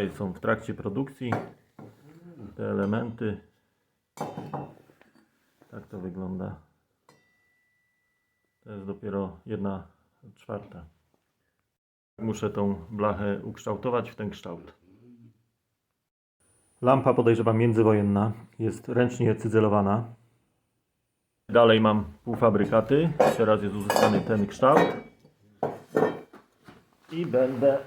Tutaj są w trakcie produkcji te elementy. Tak to wygląda. To jest dopiero jedna czwarta. Muszę tą blachę ukształtować w ten kształt. Lampa podejrzewam międzywojenna. Jest ręcznie cyzelowana. Dalej mam półfabrykaty. Teraz jest uzyskany ten kształt. I będę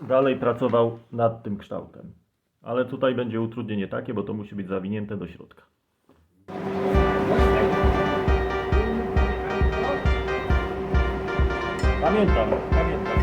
dalej pracował nad tym kształtem. Ale tutaj będzie utrudnienie takie, bo to musi być zawinięte do środka. Pamiętam, pamiętam.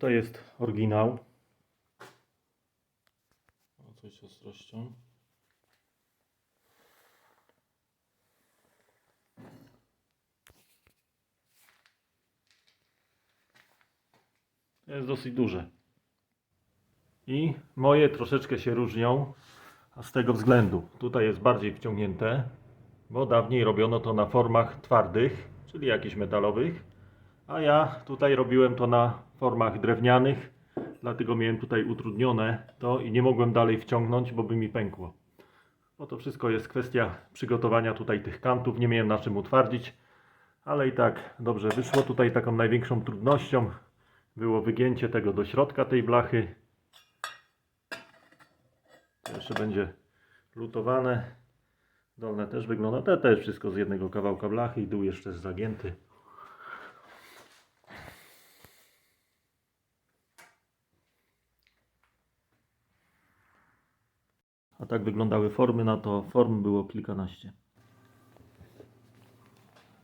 Tutaj jest oryginał. O, coś ostrością. To jest dosyć duże. I moje troszeczkę się różnią, z tego względu. Tutaj jest bardziej wciągnięte, bo dawniej robiono to na formach twardych, czyli jakichś metalowych. A ja tutaj robiłem to na formach drewnianych, dlatego miałem tutaj utrudnione to i nie mogłem dalej wciągnąć, bo by mi pękło. Bo to wszystko jest kwestia przygotowania tutaj tych kantów, nie miałem na czym utwardzić, ale i tak dobrze wyszło. Tutaj taką największą trudnością było wygięcie tego do środka tej blachy. To jeszcze będzie lutowane. Dolne też wygląda, te też wszystko z jednego kawałka blachy i dół jeszcze jest zagięty. Tak wyglądały formy, na to form było kilkanaście.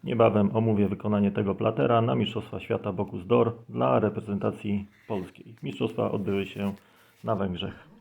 Niebawem omówię wykonanie tego platera na Mistrzostwa Świata Bocuse d'Or dla reprezentacji polskiej. Mistrzostwa odbyły się na Węgrzech.